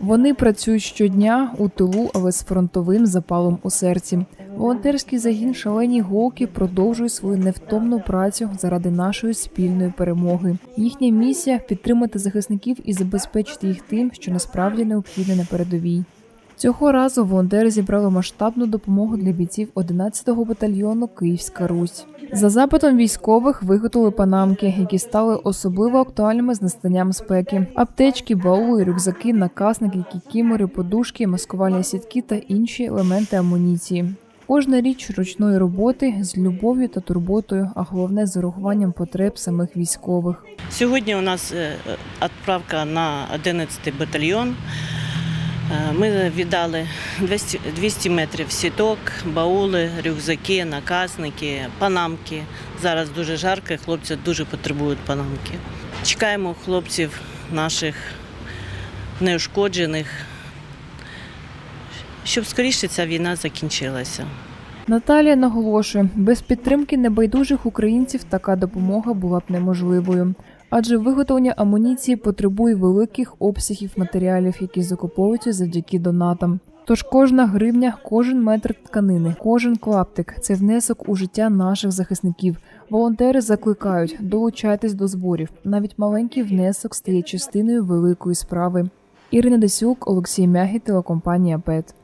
Вони працюють щодня у тилу, але з фронтовим запалом у серці. Волонтерський загін шалені голки продовжує свою невтомну працю заради нашої спільної перемоги. Їхня місія підтримати захисників і забезпечити їх тим, що насправді необхідне на передовій. Цього разу волонтери зібрали масштабну допомогу для бійців 11-го батальйону Київська Русь. За запитом військових виготовили панамки, які стали особливо актуальними з настанням спеки: аптечки, баули, рюкзаки, наказники, кікімори, подушки, маскувальні сітки та інші елементи амуніції. Кожна річ ручної роботи з любов'ю та турботою, а головне з урахуванням потреб самих військових. Сьогодні у нас е, відправка на 11 батальйон. Е, Ми віддали 200, 200 метрів сіток, баули, рюкзаки, наказники, панамки. Зараз дуже жарко, хлопці дуже потребують панамки. Чекаємо хлопців наших неушкоджених, щоб скоріше ця війна закінчилася. Наталія наголошує, без підтримки небайдужих українців така допомога була б неможливою, адже виготовлення амуніції потребує великих обсягів матеріалів, які закуповуються завдяки донатам. Тож кожна гривня, кожен метр тканини, кожен клаптик це внесок у життя наших захисників. Волонтери закликають долучайтесь до зборів. Навіть маленький внесок стає частиною великої справи. Ірина Десюк, Олексій Мягі, телекомпанія ПЕТ.